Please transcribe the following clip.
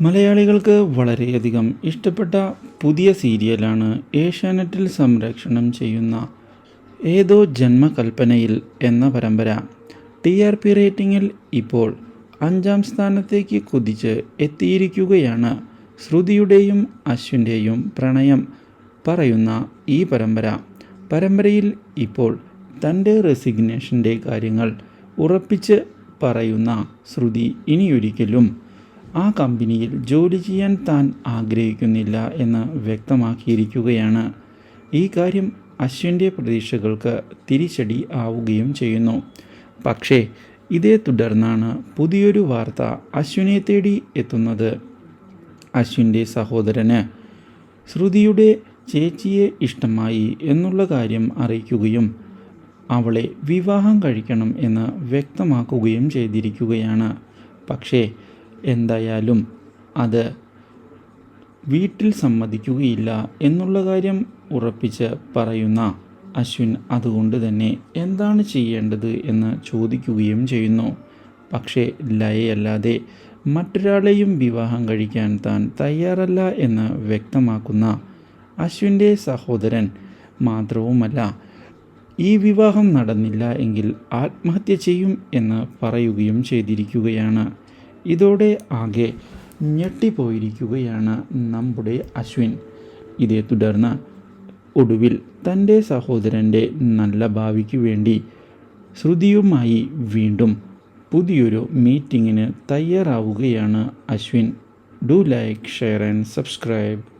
മലയാളികൾക്ക് വളരെയധികം ഇഷ്ടപ്പെട്ട പുതിയ സീരിയലാണ് ഏഷ്യാനെറ്റിൽ സംരക്ഷണം ചെയ്യുന്ന ഏതോ ജന്മകൽപ്പനയിൽ എന്ന പരമ്പര. ടി ആർ പി റേറ്റിംഗിൽ ഇപ്പോൾ അഞ്ചാം സ്ഥാനത്തേക്ക് കുതിച്ച് എത്തിയിരിക്കുകയാണ് ശ്രുതിയുടെയും അശ്വിന്റെയും പ്രണയം പറയുന്ന ഈ പരമ്പര. പരമ്പരയിൽ ഇപ്പോൾ തന്റെ റെസിഗ്നേഷന്റെ കാര്യങ്ങൾ ഉറപ്പിച്ച് പറയുന്ന ശ്രുതി ഇനിയൊരിക്കലും ആ കമ്പനിയിൽ ജോലി ചെയ്യാൻ താൻ ആഗ്രഹിക്കുന്നില്ല എന്ന് വ്യക്തമാക്കിയിരിക്കുകയാണ്. ഈ കാര്യം അശ്വിന്റെ പ്രതീക്ഷകൾക്ക് തിരിച്ചടി ആവുകയും ചെയ്യുന്നു. പക്ഷേ ഇതേ തുടർന്നാണ് പുതിയൊരു വാർത്ത അശ്വിനെ തേടി എത്തുന്നത്. അശ്വിന്റെ സഹോദരന് ശ്രുതിയുടെ ചേച്ചിയെ ഇഷ്ടമായി എന്നുള്ള കാര്യം അറിയിക്കുകയും അവളെ വിവാഹം കഴിക്കണം എന്ന് വ്യക്തമാക്കുകയും ചെയ്തിരിക്കുകയാണ്. പക്ഷേ എന്തായാലും അത് വീട്ടിൽ സമ്മതിക്കുകയില്ല എന്നുള്ള കാര്യം ഉറപ്പിച്ച് പറയുന്ന അശ്വിൻ അതുകൊണ്ട് തന്നെ എന്താണ് ചെയ്യേണ്ടത് എന്ന് ചോദിക്കുകയും ചെയ്യുന്നു. പക്ഷേ ലയയല്ലാതെ മറ്റൊരാളെയും വിവാഹം കഴിക്കാൻ താൻ തയ്യാറല്ല എന്ന് വ്യക്തമാക്കുന്ന അശ്വിന്റെ സഹോദരൻ മാത്രവുമല്ല ഈ വിവാഹം നടന്നില്ല എങ്കിൽ ആത്മഹത്യ ചെയ്യും എന്ന് പറയുകയും ചെയ്തിരിക്കുകയാണ്. ഇതോടെ ആകെ ഞെട്ടിപ്പോയിരിക്കുകയാണ് നമ്മുടെ അശ്വിൻ. ഇതേ തുടർന്ന് ഒടുവിൽ തന്റെ സഹോദരന്റെ നല്ല ഭാവിക്ക് വേണ്ടി ശ്രുതിയുമായി വീണ്ടും പുതിയൊരു മീറ്റിങ്ങിന് തയ്യാറാവുകയാണ് Ashwin. Do like share and subscribe.